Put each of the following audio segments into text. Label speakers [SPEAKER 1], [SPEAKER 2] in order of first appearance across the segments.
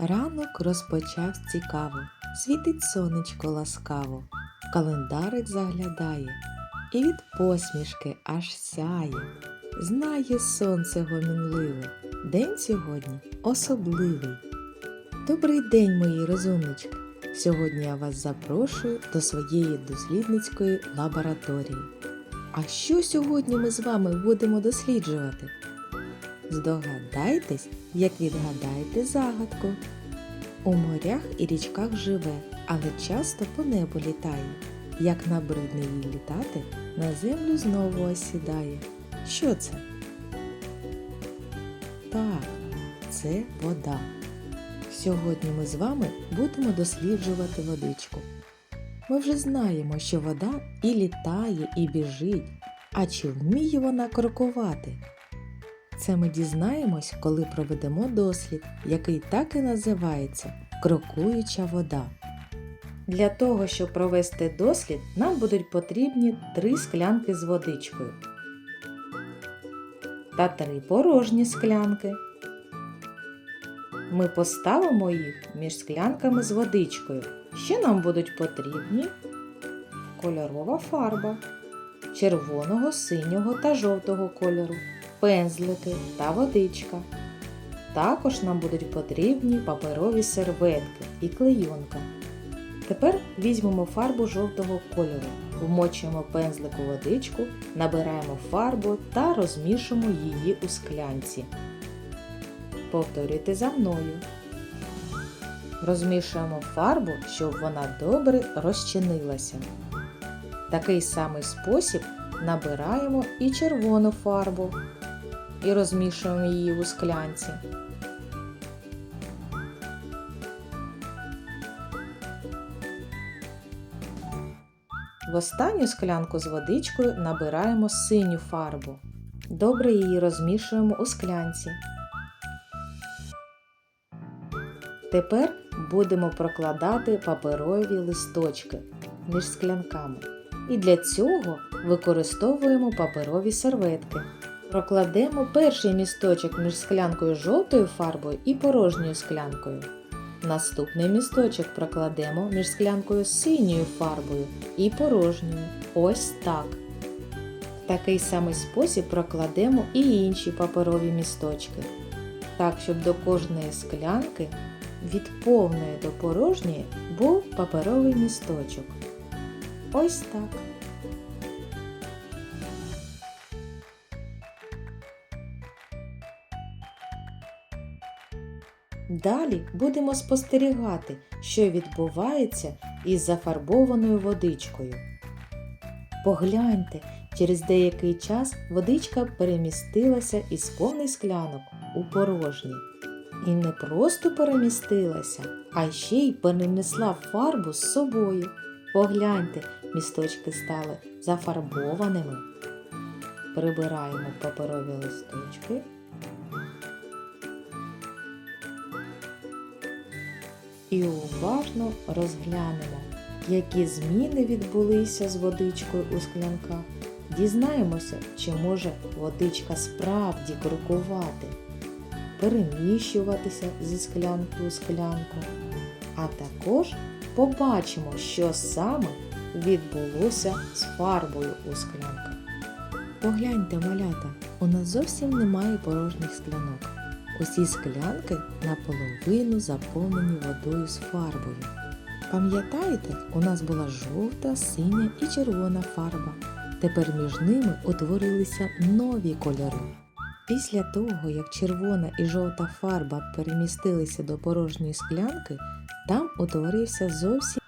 [SPEAKER 1] Ранок розпочав цікаво, світить сонечко ласкаво, в календарик заглядає, і від посмішки аж сяє. Знає сонце гомінливе, день сьогодні особливий. Добрий день, мої розумнички! Сьогодні я вас запрошую до своєї дослідницької лабораторії. А що сьогодні ми з вами будемо досліджувати? Здогадайтесь, як відгадаєте загадку. У морях і річках живе, але часто по небу літає. Як набридне їй літати, на землю знову осідає. Що це? Так, це вода. Сьогодні ми з вами будемо досліджувати водичку. Ми вже знаємо, що вода і літає, і біжить, а чи вміє вона крокувати? Це ми дізнаємось, коли проведемо дослід, який так і називається крокуюча вода. Для того, щоб провести дослід, нам будуть потрібні три склянки з водичкою та три порожні склянки. Ми поставимо їх між склянками з водичкою. Ще нам будуть потрібні кольорова фарба червоного, синього та жовтого кольору, пензлики та водичка. Також нам будуть потрібні паперові серветки і клейонка. Тепер візьмемо фарбу жовтого кольору, вмочуємо пензлик у водичку, набираємо фарбу та розмішуємо її у склянці. Повторюйте за мною. Розмішуємо фарбу, щоб вона добре розчинилася. Такий самий спосіб набираємо і червону фарбу і розмішуємо її у склянці. В останню склянку з водичкою набираємо синю фарбу. Добре її розмішуємо у склянці. Тепер будемо прокладати паперові листочки між склянками. І для цього використовуємо паперові серветки. Прокладемо перший місточок між склянкою жовтою фарбою і порожньою склянкою. Наступний місточок прокладемо між склянкою синьою фарбою і порожньою. Ось так. В такий самий спосіб прокладемо і інші паперові місточки. Так, щоб до кожної склянки від повної до порожньої був паперовий місточок. Ось так. Далі будемо спостерігати, що відбувається із зафарбованою водичкою. Погляньте, через деякий час водичка перемістилася із повних склянок у порожні. І не просто перемістилася, а ще й перенесла фарбу з собою. Погляньте, місточки стали зафарбованими. Прибираємо паперові листочки. І уважно розглянемо, які зміни відбулися з водичкою у склянках. Дізнаємося, чи може водичка справді крокувати, переміщуватися зі склянки у склянку. А також побачимо, що саме відбулося з фарбою у склянках. Погляньте, малята, у нас зовсім немає порожніх склянок. Усі склянки наполовину заповнені водою з фарбою. Пам'ятаєте, у нас була жовта, синя і червона фарба. Тепер між ними утворилися нові кольори. Після того, як червона і жовта фарба перемістилися до порожньої склянки, там утворився зовсім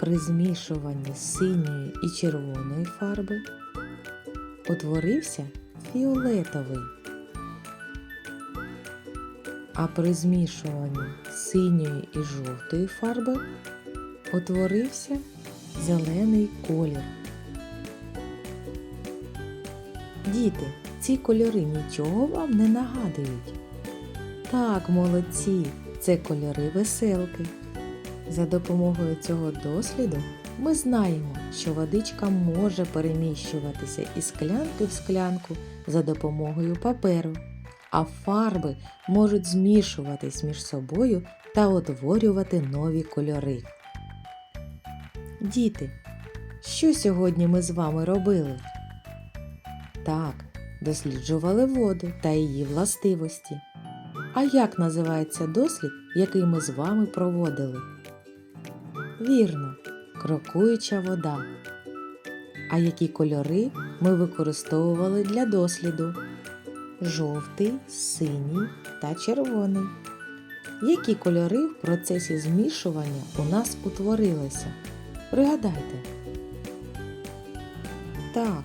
[SPEAKER 1] при змішуванні синьої і червоної фарби утворився фіолетовий. А при змішуванні синьої і жовтої фарби утворився зелений колір. Діти, ці кольори нічого вам не нагадують. Так, молодці, це кольори веселки. За допомогою цього досліду ми знаємо, що водичка може переміщуватися із склянки в склянку за допомогою паперу, а фарби можуть змішуватись між собою та утворювати нові кольори. Діти, що сьогодні ми з вами робили? Так, досліджували воду та її властивості. А як називається дослід, який ми з вами проводили? Вірно, крокуюча вода. А які кольори ми використовували для досліду? Жовтий, синій та червоний. Які кольори в процесі змішування у нас утворилися? Пригадайте. Так,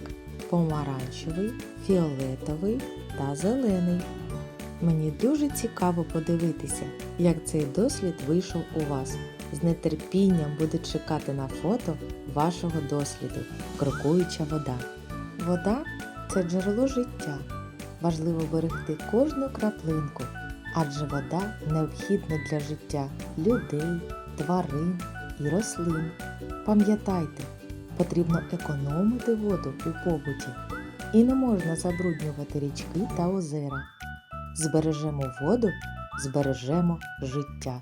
[SPEAKER 1] помаранчевий, фіолетовий та зелений. Мені дуже цікаво подивитися, як цей дослід вийшов у вас. З нетерпінням буду чекати на фото вашого досліду Крокуюча вода. Вода це джерело життя. Важливо берегти кожну краплинку, адже вода необхідна для життя людей, тварин і рослин. Пам'ятайте, потрібно економити воду у побуті і не можна забруднювати річки та озера. Збережемо воду, збережемо життя.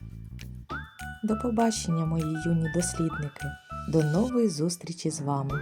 [SPEAKER 1] До побачення, мої юні дослідники. До нової зустрічі з вами!